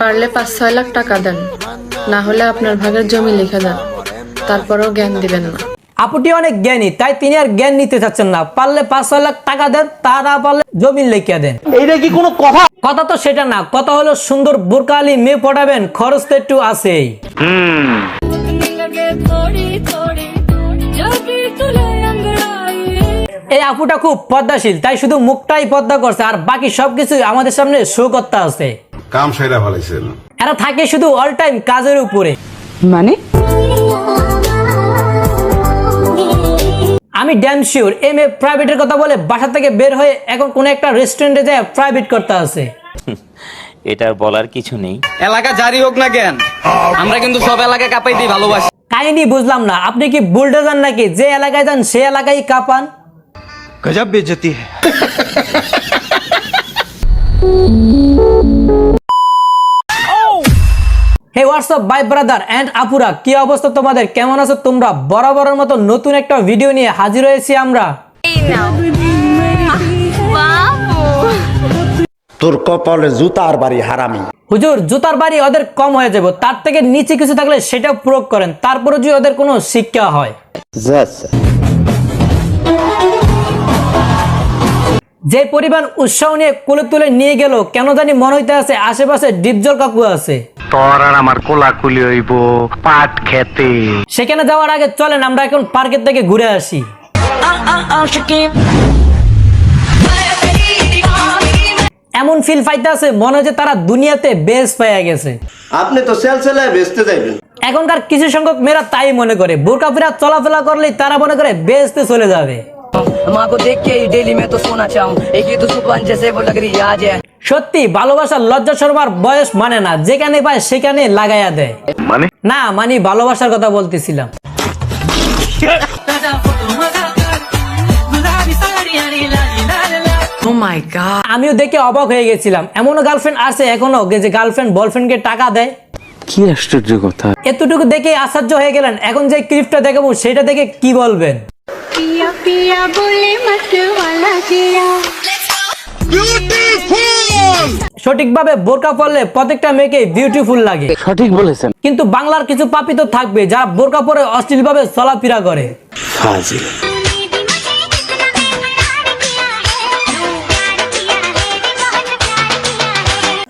পারলে পাঁচ ছয় লাখ টাকা দেন। না হলে আপনার ভাগের জমি লিখে দেন। তারপরেও জ্ঞান দিবেন না। আপুটি অনেক জ্ঞানী তাই তিনি আর জ্ঞান নিতে চাচ্ছেন না। পারলে পাঁচ ছয় লাখ টাকা দেন তা না পারলে জমি লেখিয়া দেন। এইটা কি কোনো কথা? কথা তো সেটা না কথা হলো সুন্দর বোরকালি মেয়ে পড়াবেন খরচ তো একটু আছেই। এই আপুটা খুব পদ্মাশীল তাই শুধু মুখটাই পদ্মা করছে আর বাকি সবকিছু আমাদের সামনে শো করতে আছে। কাম সাইরা ফেলাইছেন এরা থাকে শুধু অল টাইম কাজের উপরে। মানে? আমি ড্যাম শিওর এম এ প্রাইভেটের কথা বলে বাসা থেকে বের হয়ে এখন কোনো একটা রেস্টুরেন্টে যায় প্রাইভেট করতে আছে। এটা বলার কিছু নেই। এলাকা জারি হোক না কেন আমরা কিন্তু সব এলাকা কাঁপাই দিই ভালোবাসি। কাহিনী বুঝলাম না আপনি কি বুলডোজার নাকি যে এলাকায় যান সে এলাকায় কাঁপান? গজব বেজতি হ্যাঁ hey WhatsApp bye brother and আপুরা কি অবস্থা তোমাদের? কেমন আছো তোমরা? বরাবরের মতো নতুন একটা ভিডিও নিয়ে হাজির হয়েছি আমরা। তোর কপালে জুতার বাড়ি হারামি। হুজুর জুতার বাড়ি ওদের কম হয়ে যাবে। তার থেকে নিচে কিছু থাকলে সেটাও প্রয়োগ করেন। তারপরে যদি ওদের কোনো শিক্ষা হয়। যে পরিমাণ উৎসাহ নিয়ে কোলে তুলে নিয়ে গেল কেন জানি মনে হইতে আছে আশেপাশে ডিপজল কাকু আছে। তোর আর আমার কোলাকুলি হইব পাট খেতে। সেখানে যাওয়ার আগে চলেন আমরা এখন পার্কের থেকে ঘুরে আসি। এমন ফিল পাইতে আছে মনে হচ্ছে তারা দুনিয়াতে বেশ পাইয়া গেছে। আপনি তো সেল সেলায় বেচতে যাইবেন। এখনকার কিছু সংখ্যক মেয়েরা তাই মনে করে বোরকা ফিরা চলাফেরা করলেই তারা মনে করে বেচতে চলে যাবে। माँ को देख के ही डेली मैं तो सोना चाहूँ एक ही तो सुबह जैसे वो लग रही है आज है সত্যি ভালোবাসার লজ্জা সরবার বয়স মানে না যেখানে পায় সেখানে লাগাইয়া দেয় মানে না মানে ভালোবাসার কথা বলতেছিলাম আমিও দেখে অবাক হয়ে গেছিলাম এমনও গার্লফ্রেন্ড আছে এখনো যে গার্লফ্রেন্ড বয়ফ্রেন্ডকে টাকা দেয় কি আশ্চর্য কথা এতটুকু দেখে আশ্চর্য হয়ে গেলেন এখন যে ক্লিপটা দেখাবো সেটা দেখে কি বলবেন পিয়া পিয়া বলে মাতওয়ালা জিয়া সঠিকভাবে বোরকা পরলে প্রত্যেকটা মেয়েকে বিউটিফুল লাগে। সঠিক বলেছেন। কিন্তু বাংলার কিছু পাপি তো থাকবে যারা বোরকা পরে অশ্লীলভাবে চলাফেরা করে।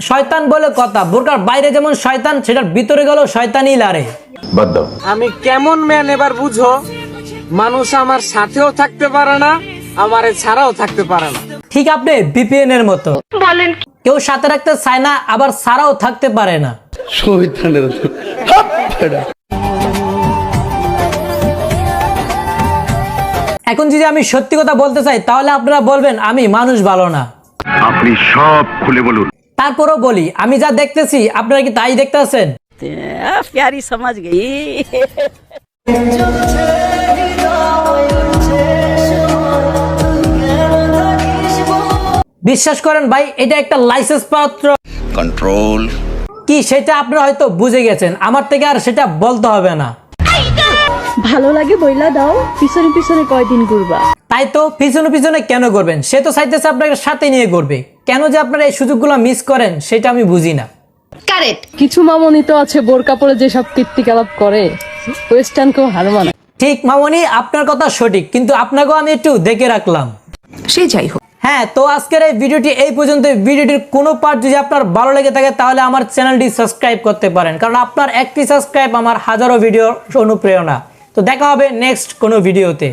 শয়তান বলে কথা বোরকার বাইরে যেমন শয়তান সেটার ভিতরে গেল শয়তানই লারে। আমি কেমন ম্যান এবার বুঝো? মানুষ আমার সাথেও থাকতে পারে না আমার ছাড়াও থাকতে পারে না। ঠিক আপনি বিপিএন এর মতো। বলেন কেউ সাথে রাখতে চায় না আবার ছাড়াও থাকতে পারে না। এখন যদি আমি সত্যি কথা বলতে চাই তাহলে আপনারা বলবেন আমি মানুষ ভালো না। আপনি সব খুলে বলুন। তারপরও বলি আমি যা দেখতেছি আপনারা কি তাই দেখতে আছেন? সমাজ গেই। বিশ্বাস করেন ভাই এটা একটা লাইসেন্স পত্র কন্ট্রোল কি সেটা আপনারা হয়তো বুঝে গেছেন আমার থেকে আর সেটা বলতে হবে না। ভালো লাগে বইলা দাও পিছনে পিছনে কয়দিন ঘুরবা। তাই তো পিছনে পিছনে কেন করবেন সে তো চাইতেছে আপনাকে সাথে নিয়ে করবে কেন যে আপনারা এই সুযোগগুলো মিস করেন সেটা আমি বুঝি না। কারেক্ট কিছু মামনি তো আছে বোরকা পরে যেসব কীর্তিকলাপ করে ওয়েস্টার্ন কেউ হার মানে ঠিক মামনি আপনার কথা সঠিক কিন্তু আপনাকেও আমি একটু দেখে রাখলাম। সে যাই হোক। হ্যাঁ তো আজকের এই ভিডিওটি এই পর্যন্ত ভিডিওটির কোনো পার্ট যদি আপনার ভালো লেগে থাকে, তাহলে আমার চ্যানেলটি সাবস্ক্রাইব করতে পারেন। কারণ আপনার একটি সাবস্ক্রাইব আমার হাজারো ভিডিওর অনুপ্রেরণা। তো দেখা হবে নেক্সট কোনো ভিডিওতে